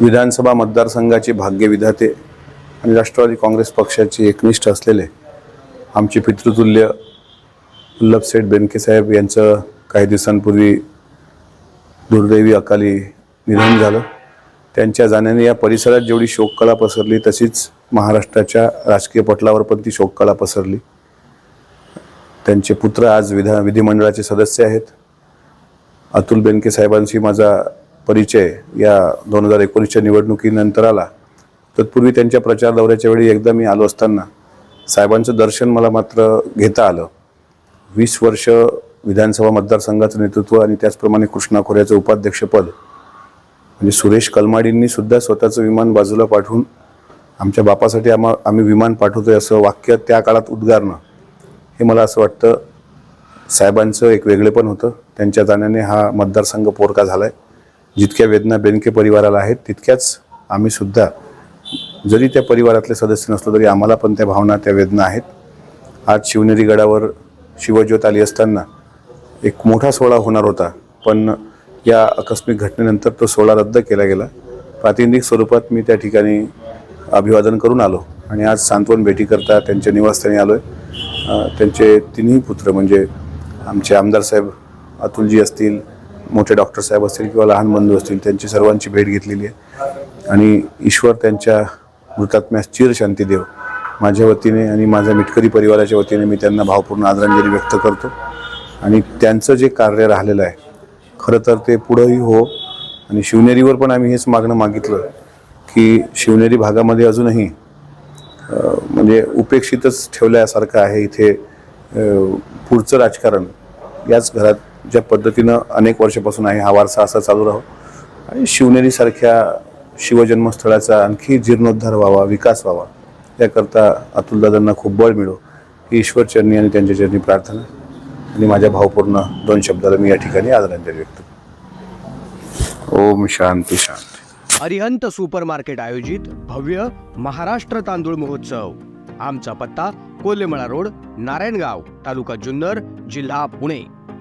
विधानसभा मतदारसंघाचे भाग्यविधाते आणि राष्ट्रवादी काँग्रेस पक्षाचे एकनिष्ठ असलेले आमचे पितृतुल्य वल्लभसेठ बेनकेसाहेब यांचं काही दिवसांपूर्वी दुर्दैवी अकाली निधन झालं. त्यांच्या जाण्याने या परिसरात जेवढी शोककला पसरली तशीच महाराष्ट्राच्या राजकीय पटलावर पण ती शोककला पसरली. त्यांचे पुत्र आज विधा विधिमंडळाचे सदस्य आहेत. अतुल बेनके साहेबांशी माझा परिचय या दोन हजार एकोणीसच्या निवडणुकीनंतर आला. तत्पूर्वी त्यांच्या प्रचार दौऱ्याच्या वेळी एकदा मी आलो असताना साहेबांचं दर्शन मला मात्र घेता आलं. वीस वर्ष विधानसभा मतदारसंघाचं नेतृत्व आणि त्याचप्रमाणे कृष्णा खोऱ्याचं उपाध्यक्षपद म्हणजे सुरेश कलमाडींनी सुद्धा स्वतःचं विमान बाजूला पाठवून आमच्या बापासाठी आम्हा आम्ही विमान पाठवतोय असं वाक्य त्या काळात उद्गारणं हे मला असं वाटतं. साहेबांचं एक वेगळेपण होतं. त्यांच्या जाण्याने हा मतदारसंघ पोरका झाला आहे जितक्या वेदना बेनके परिवाराला आहेत तितक्याच आम्ही सुद्धा जरी त्या परिवारातले सदस्य नसलो तरी आम्हाला पण त्या भावना त्या वेदना आहेत. आज शिवनेरी गडावर शिवज्योत आली असताना एक मोठा सोहळा होणार होता पण या आकस्मिक घटनेनंतर तो सोहळा रद्द केला गेला. प्रातिनिधिक स्वरूपात मी त्या ठिकाणी अभिवादन करून आलो आणि आज सांत्वन भेटीकरता त्यांच्या निवासस्थानी आलो आहे त्यांचे तिन्ही पुत्र म्हणजे आमचे आमदार साहेब अतुलजी असतील मोठे डॉक्टर साहेब असतील किंवा लहान बंधू असतील त्यांची सर्वांची भेट घेतलेली आहे. आणि ईश्वर त्यांच्या मृतात्म्यास चिर शांती देव. माझ्या वतीने आणि माझ्या मिटकरी परिवाराच्या वतीने मी त्यांना भावपूर्ण आदरांजली व्यक्त करतो. आणि त्यांचं जे कार्य राहिलेलं आहे खरं तर ते पुढंही हो. आणि शिवनेरीवर पण आम्ही हेच मागणं मागितलं की शिवनेरी भागामध्ये अजूनही म्हणजे उपेक्षितच ठेवल्यासारखं आहे इथे पुढचं राजकारण. याच घरात ज्या पद्धतीनं अनेक वर्षापासून आहे हा वारसा असा चालू राहो. आणि शिवनेरीसारख्या शिवजन्मस्थळाचा आणखी जीर्णोद्धार व्हावा विकास व्हावा याकरता अतुलदादांना खूप बळ मिळो. ही ईश्वरचरणी आणि त्यांच्या चरणी प्रार्थना आणि माझ्या भावपूर्ण दोन शब्दाला मी या ठिकाणी आदरांजली व्यक्त ओम शांती शांती. अरिहंत सुपर मार्केट आयोजित भव्य महाराष्ट्र तांदूळ महोत्सव. आमचा पत्ता कोल्हेमळा रोड नारायणगाव तालुका जुन्नर जिल्हा पुणे.